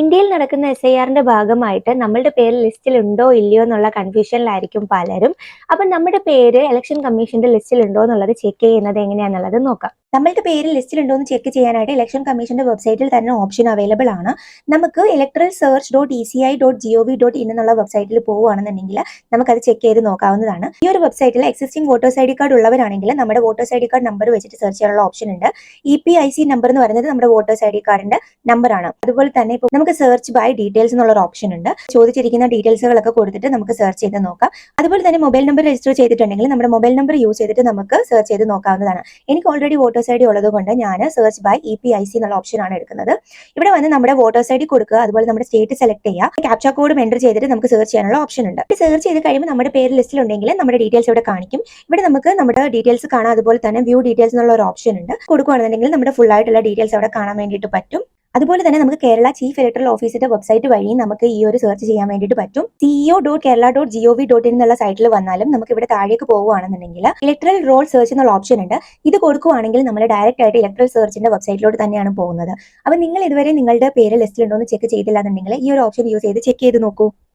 ഇന്ത്യയിൽ നടക്കുന്ന S I ആറിന്റെ ഭാഗമായിട്ട് നമ്മളുടെ പേര് ലിസ്റ്റിൽ ഉണ്ടോ ഇല്ലയോ എന്നുള്ള കൺഫ്യൂഷനിലായിരിക്കും പലരും. അപ്പൊ നമ്മുടെ പേര് ഇലക്ഷൻ കമ്മീഷന്റെ ലിസ്റ്റിൽ ഉണ്ടോ എന്നുള്ളത് ചെക്ക് ചെയ്യുന്നത് എങ്ങനെയാണെന്നുള്ളത് നോക്കാം. നമ്മളുടെ പേര് ലിസ്റ്റിൽ ഉണ്ടോ എന്ന് ചെക്ക് ചെയ്യാനായിട്ട് ഇലക്ഷൻ കമ്മീഷന്റെ വെബ്സൈറ്റിൽ തന്നെ ഓപ്ഷൻ അവൈലബിൾ ആണ്. നമുക്ക് electoral search dot E C I dot G O V dot in എന്നുള്ള വെബ്സൈറ്റിൽ പോവുകയാണെന്നുണ്ടെങ്കിൽ നമുക്കത് ചെക്ക് ചെയ്ത് നോക്കാവുന്നതാണ്. ഈ ഒരു വെബ്സൈറ്റിൽ existing voters I D card ഉള്ളവരാണെങ്കിൽ നമ്മുടെ voters I D card number വെച്ചിട്ട് സെർച്ച് ചെയ്യാനുള്ള ഓപ്ഷൻ ഉണ്ട്. E P I C number എന്ന് പറയുന്നത് നമ്മുടെ വോട്ടേഴ്സ് ഐ ഡി കാർഡിന്റെ നമ്പറാണ് അതുപോലെ തന്നെ ഇപ്പോൾ നമുക്ക് സെർച്ച് ബൈ ഡീറ്റെയിൽസ് എന്നുള്ള ഒരു ഓപ്ഷൻ ഉണ്ട്. ചോദിച്ചിരിക്കുന്ന ഡീറ്റെയിൽസുകളൊക്കെ കൊടുത്തിട്ട് നമുക്ക് സെർച്ച് ചെയ്ത് നോക്കാം. അതുപോലെ തന്നെ മൊബൈൽ നമ്പർ രജിസ്റ്റർ ചെയ്തിട്ടുണ്ടെങ്കിൽ നമ്മുടെ മൊബൈൽ നമ്പർ യൂസ് ചെയ്തിട്ട് നമുക്ക് സെർച്ച് ചെയ്ത് നോക്കാവുന്നതാണ്. എനിക്ക് ഓൾറെഡി വോട്ടേഴ്സ് ഐ ഡി ഉള്ളത് കൊണ്ട് ഞാൻ search by E P I C എന്നുള്ള ഓപ്ഷൻ ആണ് എടുക്കുന്നത്. ഇവിടെ വന്ന് നമ്മുടെ വോട്ടേഴ്സ് ഐ ഡി കൊടുക്കുക അതുപോലെ നമ്മുടെ സ്റ്റേറ്റ് സെലക്ട് ചെയ്യുക ക്യാപ്ച കോഡും എന്റർ ചെയ്തിട്ട് നമുക്ക് സെർച്ച് ചെയ്യാനുള്ള ഓപ്ഷൻ ഉണ്ട്. സെർച്ച് ചെയ്ത് കഴിയുമ്പോൾ നമ്മുടെ പേര് ലിസ്റ്റിൽ ഉണ്ടെങ്കിൽ നമ്മുടെ ഡീറ്റെയിൽസ് ഇവിടെ കാണിക്കും. ഇവിടെ നമുക്ക് നമ്മുടെ ഡീറ്റെയിൽസ് കാണാം അതുപോലെ തന്നെ വ്യൂ ഡീറ്റെയിൽസ് എന്നുള്ള ഒരു ഓപ്ഷൻ ഉണ്ട്. കൊടുക്കുകയാണെന്നുണ്ടെങ്കിൽ നമ്മുടെ ഫുൾ ആയിട്ടുള്ള ഡീറ്റെയിൽസ് അവിടെ കാണാൻ വേണ്ടിയിട്ട് പറ്റും. അതുപോലെ തന്നെ നമുക്ക് കേരള ചീഫ് ഇലക്ട്രൽ ഓഫീസിന്റെ വെബ്സൈറ്റ് വഴി നമുക്ക് ഈ ഒരു സെർച്ച് ചെയ്യാൻ വേണ്ടിട്ട് പറ്റും. CEO dot Kerala dot GO V dot in എന്നുള്ള സൈറ്റിൽ വന്നാലും നമുക്ക് ഇവിടെ താഴേക്ക് പോവുകയാണെന്നുണ്ടെങ്കിൽ ഇലക്ട്രൽ റോൾ സെർച്ച് എന്നുള്ള ഓപ്ഷൻ ഉണ്ട്. ഇത് കൊടുക്കുകയാണെങ്കിൽ നമ്മൾ ഡയറക്റ്റ് ആയിട്ട് ഇലക്ട്രൽ സെർച്ചിന്റെ വെബ്സൈറ്റിലോട്ട് തന്നെയാണ് പോകുന്നത്. അപ്പോൾ നിങ്ങൾ ഇതുവരെ നിങ്ങളുടെ പേര് ലിസ്റ്റിൽ ഉണ്ടോ എന്ന് ചെക്ക് ചെയ്തില്ല എന്നുണ്ടെങ്കിൽ ഈ ഒരു ഓപ്ഷൻ യൂസ് ചെയ്ത് ചെക്ക് ചെയ്ത് നോക്കൂ.